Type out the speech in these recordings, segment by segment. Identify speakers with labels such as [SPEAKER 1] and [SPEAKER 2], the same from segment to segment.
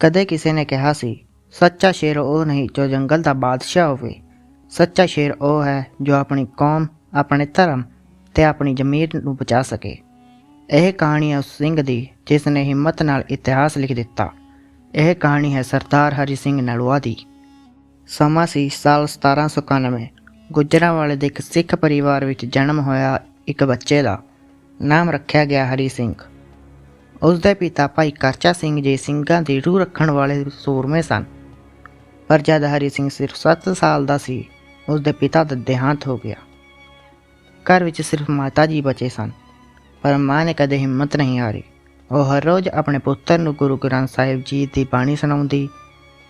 [SPEAKER 1] ਕਦੇ ਕਿਸੇ ਨੇ ਕਿਹਾ ਸੀ, ਸੱਚਾ ਸ਼ੇਰ ਉਹ ਨਹੀਂ ਜੋ ਜੰਗਲ ਦਾ ਬਾਦਸ਼ਾਹ ਹੋਵੇ। ਸੱਚਾ ਸ਼ੇਰ ਉਹ ਹੈ ਜੋ ਆਪਣੀ ਕੌਮ, ਆਪਣੇ ਧਰਮ ਤੇ ਆਪਣੀ ਜ਼ਮੀਰ ਨੂੰ ਬਚਾ ਸਕੇ। ਇਹ ਕਹਾਣੀ ਹੈ ਉਸ ਸਿੰਘ ਦੀ, ਜਿਸ ਨੇ ਹਿੰਮਤ ਨਾਲ ਇਤਿਹਾਸ ਲਿਖ ਦਿੱਤਾ। ਇਹ ਕਹਾਣੀ ਹੈ ਸਰਦਾਰ ਹਰੀ ਸਿੰਘ ਨਲੂਆ ਦੀ। ਸਮਾਂ ਸੀ ਸਾਲ 1791 ਗੁਜਰਾਂਵਾਲੇ ਦੇ ਇੱਕ ਸਿੱਖ ਪਰਿਵਾਰ ਵਿੱਚ ਜਨਮ ਹੋਇਆ ਇੱਕ ਬੱਚੇ ਦਾ। ਨਾਮ ਰੱਖਿਆ ਗਿਆ ਹਰੀ ਸਿੰਘ। ਉਸ ਦੇ ਪਿਤਾ ਭਾਈ ਕਰਚਾ ਸਿੰਘ ਜੀ ਸਿੰਘਾਂ ਦੀ ਰੂਹ ਰੱਖਣ ਵਾਲੇ ਸੂਰਮੇ ਸਨ। ਪਰ ਜਦ ਹਰੀ ਸਿੰਘ ਸਿਰਫ 7 ਸਾਲ ਦਾ ਸੀ ਉਸ ਦੇ ਪਿਤਾ ਦਾ ਦੇਹਾਂਤ ਹੋ ਗਿਆ। ਘਰ ਵਿੱਚ ਸਿਰਫ ਮਾਤਾ ਜੀ ਬਚੇ ਸਨ, ਪਰ ਮਾਂ ਨੇ ਕਦੇ ਹਿੰਮਤ ਨਹੀਂ ਹਾਰੀ। ਉਹ ਹਰ ਰੋਜ਼ ਆਪਣੇ ਪੁੱਤਰ ਨੂੰ ਗੁਰੂ ਗ੍ਰੰਥ ਸਾਹਿਬ ਜੀ ਦੀ ਬਾਣੀ ਸੁਣਾਉਂਦੀ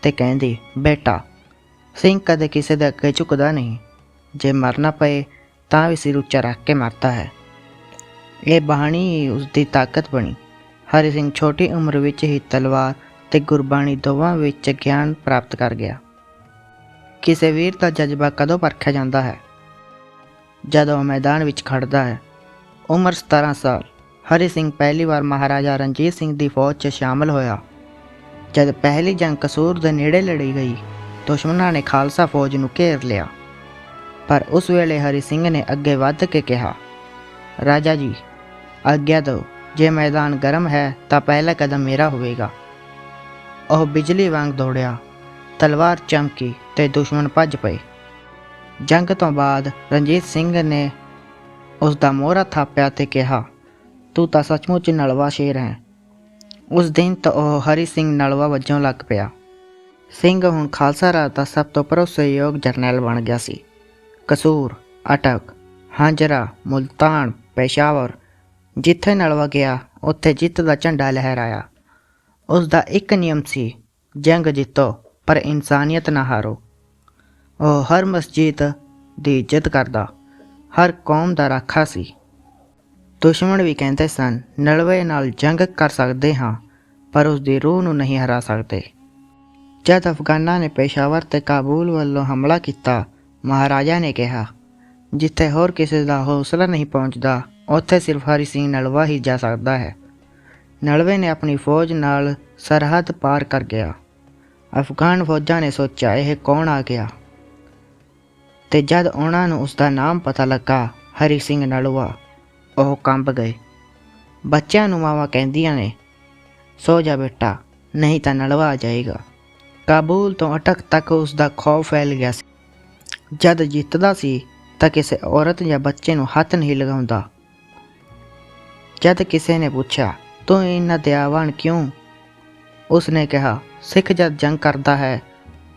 [SPEAKER 1] ਤੇ ਕਹਿੰਦੀ, ਬੇਟਾ, ਸਿੰਘ ਕਦੇ ਕਿਸੇ ਦੇ ਅੱਗੇ ਝੁਕਦਾ ਨਹੀਂ। ਜੇ ਮਰਨਾ ਪਏ ਤਾਂ ਵੀ ਸਿਰ ਉੱਚਾ ਰੱਖ ਕੇ ਮਰਦਾ ਹੈ। ਇਹ ਬਾਣੀ ਉਸ ਦੀ ਤਾਕਤ ਬਣੀ। ਹਰੀ ਸਿੰਘ ਛੋਟੀ ਉਮਰ ਵਿੱਚ ਹੀ ਤਲਵਾਰ ਤੇ ਗੁਰਬਾਣੀ ਦੋਵਾਂ ਵਿੱਚ ਗਿਆਨ ਪ੍ਰਾਪਤ ਕਰ ਗਿਆ। ਕਿਸੇ ਵੀਰ ਦਾ ਜਜ਼ਬਾ ਕਦੋਂ ਪਰਖਿਆ ਜਾਂਦਾ ਹੈ? ਜਦੋਂ ਉਹ ਮੈਦਾਨ ਵਿੱਚ ਖੜਦਾ ਹੈ। ਉਮਰ 17 ਸਾਲ। ਹਰੀ ਸਿੰਘ ਪਹਿਲੀ ਵਾਰ ਮਹਾਰਾਜਾ ਰਣਜੀਤ ਸਿੰਘ ਦੀ ਫੌਜ 'ਚ ਸ਼ਾਮਲ ਹੋਇਆ। ਜਦ ਪਹਿਲੀ ਜੰਗ ਕਸੂਰ ਦੇ ਨੇੜੇ ਲੜੀ ਗਈ, ਦੁਸ਼ਮਣਾਂ ਨੇ ਖਾਲਸਾ ਫੌਜ ਨੂੰ ਘੇਰ ਲਿਆ। ਪਰ ਉਸ ਵੇਲੇ ਹਰੀ ਸਿੰਘ ਨੇ ਅੱਗੇ ਵੱਧ ਕੇ ਕਿਹਾ, ਰਾਜਾ ਜੀ, ਆਗਿਆ ਦਿਓ। ਜੇ ਮੈਦਾਨ ਗਰਮ ਹੈ ਤਾਂ ਪਹਿਲਾ ਕਦਮ ਮੇਰਾ ਹੋਵੇਗਾ। ਉਹ ਬਿਜਲੀ ਵਾਂਗ ਦੌੜਿਆ, ਤਲਵਾਰ ਚਮਕੀ ਤੇ ਦੁਸ਼ਮਣ ਭੱਜ ਪਏ। ਜੰਗ ਤੋਂ ਬਾਅਦ ਰਣਜੀਤ ਸਿੰਘ ਨੇ ਉਸ ਦਾ ਮੋਹਰਾ ਥਾਪਿਆ ਤੇ ਕਿਹਾ, ਤੂੰ ਤਾਂ ਸੱਚਮੁੱਚ ਨਲਵਾ ਸ਼ੇਰ ਹੈ। ਉਸ ਦਿਨ ਤੋਂ ਉਹ ਹਰੀ ਸਿੰਘ ਨਲਵਾ ਵਜੋਂ ਲੱਗ ਪਿਆ। ਸਿੰਘ ਹੁਣ ਖਾਲਸਾ ਰਾਜ ਦਾ ਸਭ ਤੋਂ ਭਰੋਸੇਯੋਗ ਜਰਨੈਲ ਬਣ ਗਿਆ ਸੀ। ਕਸੂਰ, ਅਟਕ ਹਾਂਜਰਾ ਮੁਲਤਾਨ, ਪੇਸ਼ਾਵਰ ਜਿੱਥੇ ਨਲਵਾ ਗਿਆ ਉੱਥੇ ਜਿੱਤ ਦਾ ਝੰਡਾ ਲਹਿਰਾਇਆ। ਉਸ ਦਾ ਇੱਕ ਨਿਯਮ ਸੀ, ਜੰਗ ਜਿੱਤੋ, ਪਰ ਇਨਸਾਨੀਅਤ ਨਾ ਹਾਰੋ। ਉਹ ਹਰ ਮਸਜਿਦ ਦੀ ਇੱਜ਼ਤ ਕਰਦਾ, ਹਰ ਕੌਮ ਦਾ ਰਾਖਾ ਸੀ। ਦੁਸ਼ਮਣ ਵੀ ਕਹਿੰਦੇ ਸਨ, ਨਲਵੇ ਨਾਲ ਜੰਗ ਕਰ ਸਕਦੇ ਹਾਂ, ਪਰ ਉਸ ਦੀ ਰੂਹ ਨੂੰ ਨਹੀਂ ਹਰਾ ਸਕਦੇ। ਜਦ ਅਫਗਾਨਾਂ ਨੇ ਪੇਸ਼ਾਵਰ ਤੇ ਕਾਬੂਲ ਵੱਲੋਂ ਹਮਲਾ ਕੀਤਾ, ਮਹਾਰਾਜਾ ਨੇ ਕਿਹਾ, ਜਿੱਥੇ ਹੋਰ ਕਿਸੇ ਦਾ ਹੌਸਲਾ ਨਹੀਂ ਪਹੁੰਚਦਾ ਉੱਥੇ ਸਿਰਫ ਹਰੀ ਸਿੰਘ ਨਲਵਾ ਹੀ ਜਾ ਸਕਦਾ ਹੈ। ਨਲਵੇ ਨੇ ਆਪਣੀ ਫੌਜ ਨਾਲ ਸਰਹੱਦ ਪਾਰ ਕਰ ਗਿਆ। ਅਫਗਾਨ ਫੌਜਾਂ ਨੇ ਸੋਚਿਆ, ਇਹ ਕੌਣ ਆ ਗਿਆ? ਤੇ ਜਦ ਉਹਨਾਂ ਨੂੰ ਉਸ ਦਾ ਨਾਮ ਪਤਾ ਲੱਗਾ, ਹਰੀ ਸਿੰਘ ਨਲਵਾ, ਉਹ ਕੰਬ ਗਏ। ਬੱਚਿਆਂ ਨੂੰ ਮਾਵਾਂ ਕਹਿੰਦੀਆਂ ਨੇ, ਸੋ ਜਾ ਬੇਟਾ, ਨਹੀਂ ਤਾਂ ਨਲਵਾ ਆ ਜਾਏਗਾ। ਕਾਬੂਲ ਤੋਂ ਅਟਕ ਤੱਕ ਉਸ ਦਾ ਖੌਫ ਫੈਲ ਗਿਆ ਸੀ। ਜਦ ਜਿੱਤਦਾ ਸੀ, ਤਾਂ ਕਿਸੇ ਔਰਤ ਜਾਂ ਬੱਚੇ ਨੂੰ ਹੱਥ ਨਹੀਂ ਲਗਾਉਂਦਾ। ਜਦ ਕਿਸੇ ਨੇ ਪੁੱਛਿਆ, ਤੂੰ ਇੰਨਾ ਦਿਆਵਾਨ ਕਿਉਂ? ਉਸਨੇ ਕਿਹਾ, ਸਿੱਖ ਜਦ ਜੰਗ ਕਰਦਾ ਹੈ,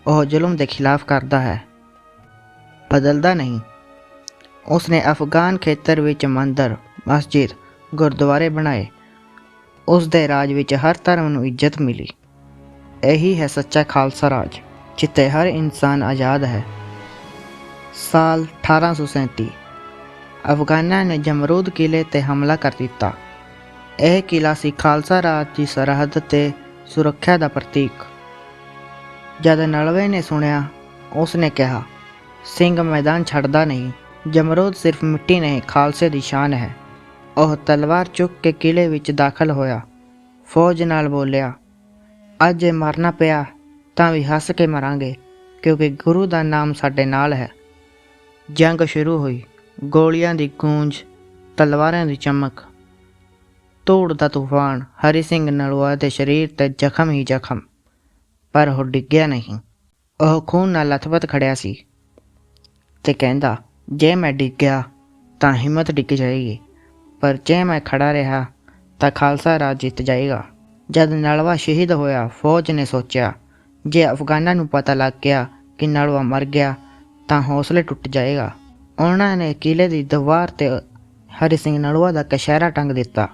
[SPEAKER 1] ਉਹ ਜ਼ੁਲਮ ਦੇ ਖਿਲਾਫ ਕਰਦਾ ਹੈ। ਬਦਲਦਾ ਨਹੀਂ। ਉਸਨੇ ਅਫਗਾਨ ਖੇਤਰ ਵਿੱਚ ਮੰਦਰ, ਮਸਜਿਦ, ਗੁਰਦੁਆਰੇ ਬਣਾਏ। ਉਸ ਦੇ ਰਾਜ ਵਿੱਚ ਹਰ ਧਰਮ ਨੂੰ ਇੱਜ਼ਤ ਮਿਲੀ। ਇਹੀ ਹੈ ਸੱਚਾ ਖਾਲਸਾ ਰਾਜ, ਜਿੱਥੇ ਹਰ ਇਨਸਾਨ ਆਜ਼ਾਦ ਹੈ। ਸਾਲ 1837 ਅਫਗਾਨਾਂ ਨੇ ਜਮਰੂਦ ਕਿਲੇ ਤੇ ਹਮਲਾ ਕਰ ਦਿੱਤਾ। ਇਹ ਕਿਲਾ ਸੀ ਖਾਲਸਾ ਰਾਜ ਦੀ ਸਰਹੱਦ ਤੇ ਸੁਰੱਖਿਆ ਦਾ ਪ੍ਰਤੀਕ। ਜਦ ਨਲਵੇ ਨੇ ਸੁਣਿਆ, ਉਸਨੇ ਕਿਹਾ, ਸਿੰਘ ਮੈਦਾਨ ਛੱਡਦਾ ਨਹੀਂ, ਜਮਰੂਦ ਸਿਰਫ ਮਿੱਟੀ ਨਹੀਂ, ਖਾਲਸੇ ਦੀ ਸ਼ਾਨ ਹੈ। ਉਹ ਤਲਵਾਰ ਚੁੱਕ ਕੇ ਕਿਲੇ ਵਿੱਚ ਦਾਖਲ ਹੋਇਆ। ਫੌਜ ਨਾਲ ਬੋਲਿਆ, ਅੱਜ ਇਹ ਮਰਨਾ ਪਿਆ, ਤਾਂ ਵੀ ਹੱਸ ਕੇ ਮਰਾਂਗੇ, ਕਿਉਂਕਿ ਗੁਰੂ ਦਾ ਨਾਮ ਸਾਡੇ ਨਾਲ ਹੈ। ਜੰਗ ਸ਼ੁਰੂ ਹੋਈ। ਗੋਲੀਆਂ ਦੀ ਗੂੰਜ, ਤਲਵਾਰਾਂ ਦੀ ਚਮਕ, ਧੂੜ ਦਾ ਤੂਫਾਨ, ਹਰੀ ਸਿੰਘ ਨਲੂਆ ਦੇ ਸਰੀਰ ਤੇ ਜ਼ਖਮ ਹੀ ਜ਼ਖਮ, ਪਰ ਉਹ ਡਿੱਗਿਆ ਨਹੀਂ। ਉਹ ਖੂਨ ਨਾਲ ਲਥਪਥ ਖੜਿਆ ਸੀ ਤੇ ਕਹਿੰਦਾ, ਜੇ ਮੈਂ ਡਿੱਗ ਗਿਆ ਤਾਂ ਹਿੰਮਤ ਡਿੱਗ ਜਾਏਗੀ, ਪਰ ਜੇ ਮੈਂ ਖੜਾ ਰਿਹਾ, ਤਾਂ ਖਾਲਸਾ ਰਾਜ ਜਿੱਤ ਜਾਏਗਾ। ਜਦ ਨਲਵਾ ਸ਼ਹੀਦ ਹੋਇਆ, ਫੌਜ ਨੇ ਸੋਚਿਆ, ਜੇ ਅਫਗਾਨਾਂ ਨੂੰ ਪਤਾ ਲੱਗ ਗਿਆ ਕਿ ਨਲਵਾ ਮਰ ਗਿਆ, ਤਾਂ ਹੌਸਲੇ ਟੁੱਟ ਜਾਏਗਾ। ਉਹਨਾਂ ਨੇ ਕਿਲੇ ਦੀ ਦੀਵਾਰ ਤੇ ਹਰੀ ਸਿੰਘ ਨਲਵਾ ਦਾ ਕਸ਼ਹਿਰਾ ਟੰਗ ਦਿੱਤਾ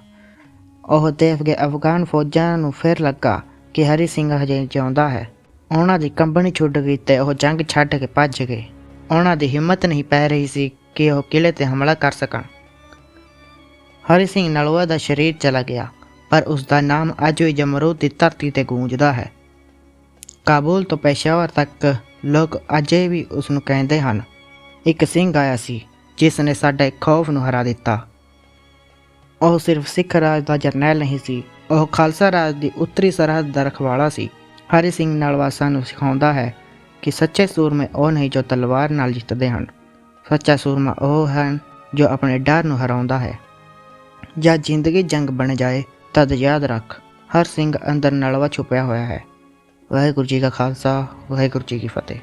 [SPEAKER 1] ਉਹ ਦੇਖ ਕੇ ਅਫਗਾਨ ਫੌਜਾਂ ਨੂੰ ਫਿਰ ਲੱਗਾ ਕਿ ਹਰੀ ਸਿੰਘ ਹਜੇ ਜਿਉਂਦਾ ਹੈ ਉਹਨਾਂ ਦੀ ਕੰਬਣੀ ਛੁੱਟ ਗਈ ਤੇ ਉਹ ਜੰਗ ਛੱਡ ਕੇ ਭੱਜ ਗਏ ਉਹਨਾਂ ਦੀ ਹਿੰਮਤ ਨਹੀਂ ਪੈ ਰਹੀ ਸੀ ਕਿ ਉਹ ਕਿਲੇ ਤੇ ਹਮਲਾ ਕਰ ਸਕਣ ਹਰੀ ਸਿੰਘ ਨਲਵਾ ਦਾ ਸ਼ਰੀਰ ਚਲਾ ਗਿਆ ਪਰ ਉਸ ਦਾ ਨਾਮ ਅੱਜ ਵੀ ਜਮਰੂਦ ਦੀ ਧਰਤੀ ਤੇ ਗੂੰਜਦਾ ਹੈ ਕਾਬੁਲ ਤੋਂ ਪੇਸ਼ਾਵਰ ਤੱਕ ਲੋਕ ਅਜੇ ਵੀ ਉਸ ਨੂੰ ਕਹਿੰਦੇ ਹਨ ਇੱਕ ਸਿੰਘ ਆਇਆ ਸੀ, ਜਿਸ ਨੇ ਸਾਡੇ ਖੌਫ ਨੂੰ ਹਰਾ ਦਿੱਤਾ। ਉਹ ਸਿਰਫ ਸਿੱਖ ਰਾਜ ਦਾ ਜਰਨੈਲ ਨਹੀਂ ਸੀ, ਉਹ ਖਾਲਸਾ ਰਾਜ ਦੀ ਉੱਤਰੀ ਸਰਹੱਦ ਦਾ ਰਖਵਾਲਾ ਸੀ। ਹਰੀ ਸਿੰਘ ਨਲਵਾ ਸਾਨੂੰ ਸਿਖਾਉਂਦਾ ਹੈ ਕਿ ਸੱਚੇ ਸੂਰਮੇ ਉਹ ਨਹੀਂ ਜੋ ਤਲਵਾਰ ਨਾਲ ਜਿੱਤਦੇ ਹਨ, ਸੱਚਾ ਸੂਰਮਾ ਉਹ ਹਨ ਜੋ ਆਪਣੇ ਡਰ ਨੂੰ ਹਰਾਉਂਦਾ ਹੈ। ਜਦ ਜ਼ਿੰਦਗੀ ਜੰਗ ਬਣ ਜਾਏ, ਤਦ ਯਾਦ ਰੱਖ, ਹਰ ਸਿੰਘ ਅੰਦਰ ਨਲਵਾ ਛੁਪਿਆ ਹੋਇਆ ਹੈ। ਵਾਹਿਗੁਰੂ ਜੀ ਕਾ ਖਾਲਸਾ, ਵਾਹਿਗੁਰੂ ਜੀ ਕੀ ਫਤਿਹ।